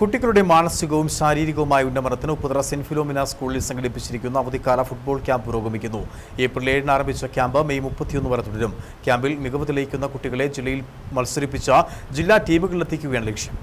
കുട്ടികളുടെ മാനസികവും ശാരീരികവുമായ ഉന്നമനത്തിന് ഉപ്പുതറ സെന്റ് ഫിലോമിന സ്കൂളിൽ സംഘടിപ്പിച്ചിരിക്കുന്ന അവധിക്കാല ഫുട്ബോൾ ക്യാമ്പ് പുരോഗമിക്കുന്നു. ഏപ്രിൽ ഏഴിന് ആരംഭിച്ച ക്യാമ്പ് മെയ് മുപ്പത്തിയൊന്ന് വരെ തുടരും. ക്യാമ്പിൽ മികവ് തെളിയിക്കുന്ന കുട്ടികളെ ജില്ലയിൽ മത്സരിപ്പിച്ച ജില്ലാ ടീമുകളിലെത്തിക്കുകയാണ് ലക്ഷ്യം.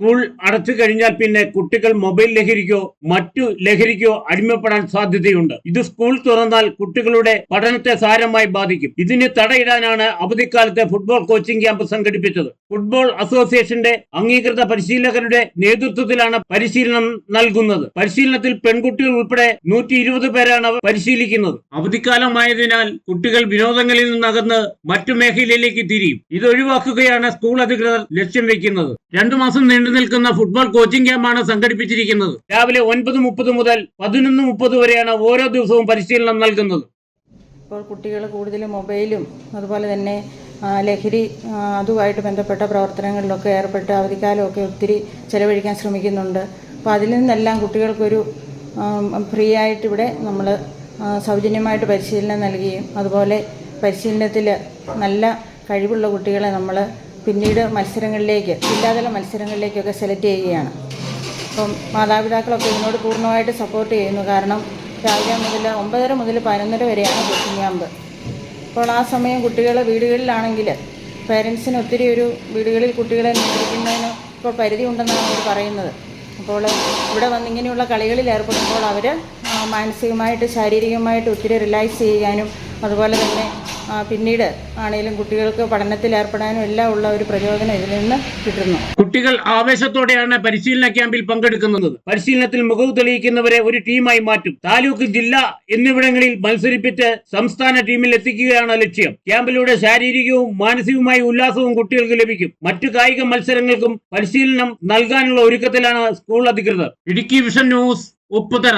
സ്കൂൾ അടച്ചു കഴിഞ്ഞാൽ പിന്നെ കുട്ടികൾ മൊബൈൽ ലഹരിക്കോ മറ്റു ലഹരിക്കോ അടിമപ്പെടാൻ സാധ്യതയുണ്ട്. ഇത് സ്കൂൾ തുറന്നാൽ കുട്ടികളുടെ പഠനത്തെ സാരമായി ബാധിക്കും. ഇതിന് തടയിടാനാണ് അവധിക്കാലത്തെ ഫുട്ബോൾ കോച്ചിംഗ് ക്യാമ്പ് സംഘടിപ്പിച്ചത്. ഫുട്ബോൾ അസോസിയേഷന്റെ അംഗീകൃത പരിശീലകരുടെ നേതൃത്വത്തിലാണ് പരിശീലനം നൽകുന്നത്. പരിശീലനത്തിൽ പെൺകുട്ടികൾ ഉൾപ്പെടെ നൂറ്റി ഇരുപത് പേരാണ് പരിശീലിക്കുന്നത്. അവധിക്കാലമായതിനാൽ കുട്ടികൾ വിനോദങ്ങളിൽ നിന്നകന്ന് മറ്റു മേഖലയിലേക്ക് തിരിയും. ഇത് ഒഴിവാക്കുകയാണ് സ്കൂൾ അധികൃതർ ലക്ഷ്യം വെക്കുന്നത് രണ്ടു മാസം നീണ്ടു നിൽക്കുന്ന ഫുട്ബോൾ കോച്ചിംഗ് ക്യാമ്പാണ് സംഘടിപ്പിച്ചിരിക്കുന്നത്. രാവിലെ ഒൻപത് മുപ്പത് മുതൽ പതിനൊന്ന് മുപ്പത് വരെയാണ് ഓരോ ദിവസവും പരിശീലനം നൽകുന്നത്. ഇപ്പോൾ കുട്ടികൾ കൂടുതലും മൊബൈലും അതുപോലെ തന്നെ ലഹരി അതുമായിട്ട് ബന്ധപ്പെട്ട പ്രവർത്തനങ്ങളിലൊക്കെ ഏർപ്പെട്ട് അവധിക്കാലമൊക്കെ ഒത്തിരി ചെലവഴിക്കാൻ ശ്രമിക്കുന്നുണ്ട്. അപ്പോൾ അതിൽ നിന്നെല്ലാം കുട്ടികൾക്കൊരു ഫ്രീ ആയിട്ട് ഇവിടെ നമ്മൾ സൗജന്യമായിട്ട് പരിശീലനം നൽകുകയും അതുപോലെ പരിശീലനത്തിൽ നല്ല കഴിവുള്ള കുട്ടികളെ നമ്മൾ പിന്നീട് മത്സരങ്ങളിലേക്ക് ജില്ലാതല മത്സരങ്ങളിലേക്കൊക്കെ സെലക്ട് ചെയ്യുകയാണ്. അപ്പം മാതാപിതാക്കളൊക്കെ ഇതിനോട് പൂർണമായിട്ട് സപ്പോർട്ട് ചെയ്യുന്നു. കാരണം രാവിലെ മുതൽ ഒമ്പതര മുതൽ പതിനൊന്നര വരെയാണ് കോച്ചിങ് ക്യാമ്പ് അപ്പോൾ ആ സമയം കുട്ടികൾ വീടുകളിലാണെങ്കിൽ പേരൻസിന് ഒത്തിരി ഒരു വീടുകളിൽ കുട്ടികളെ നിയന്ത്രിക്കുന്നതിന് ഇപ്പോൾ പരിധി ഉണ്ടെന്നാണ് അവർ പറയുന്നത്. അപ്പോൾ ഇവിടെ വന്ന് ഇങ്ങനെയുള്ള കളികളിൽ ഏർപ്പെടുമ്പോൾ അവർ മാനസികമായിട്ട് ശാരീരികമായിട്ട് ഒത്തിരി റിലാക്സ് ചെയ്യാനും അതുപോലെ തന്നെ പിന്നീട് ആണെങ്കിലും കുട്ടികൾക്ക് പഠനത്തിൽ ഏർപ്പെടാനും എല്ലാം ഉള്ള ഒരു പ്രചോദനം ഇതിൽ നിന്ന് കിട്ടുന്നു. കുട്ടികൾ ആവേശത്തോടെയാണ് പരിശീലന ക്യാമ്പിൽ പങ്കെടുക്കുന്നത്. പരിശീലനത്തിൽ മുഖവ് തെളിയിക്കുന്നവരെ ഒരു ടീമായി മാറ്റും. താലൂക്ക് ജില്ല എന്നിവിടങ്ങളിൽ മത്സരിപ്പിച്ച് സംസ്ഥാന ടീമിൽ എത്തിക്കുകയാണ് ലക്ഷ്യം. ക്യാമ്പിലൂടെ ശാരീരികവും മാനസികവുമായ ഉല്ലാസവും കുട്ടികൾക്ക് ലഭിക്കും. മറ്റു കായിക മത്സരങ്ങൾക്കും പരിശീലനം നൽകാനുള്ള ഒരുക്കത്തിലാണ് സ്കൂൾ അധികൃതർ. Idukki vision news Upputhara.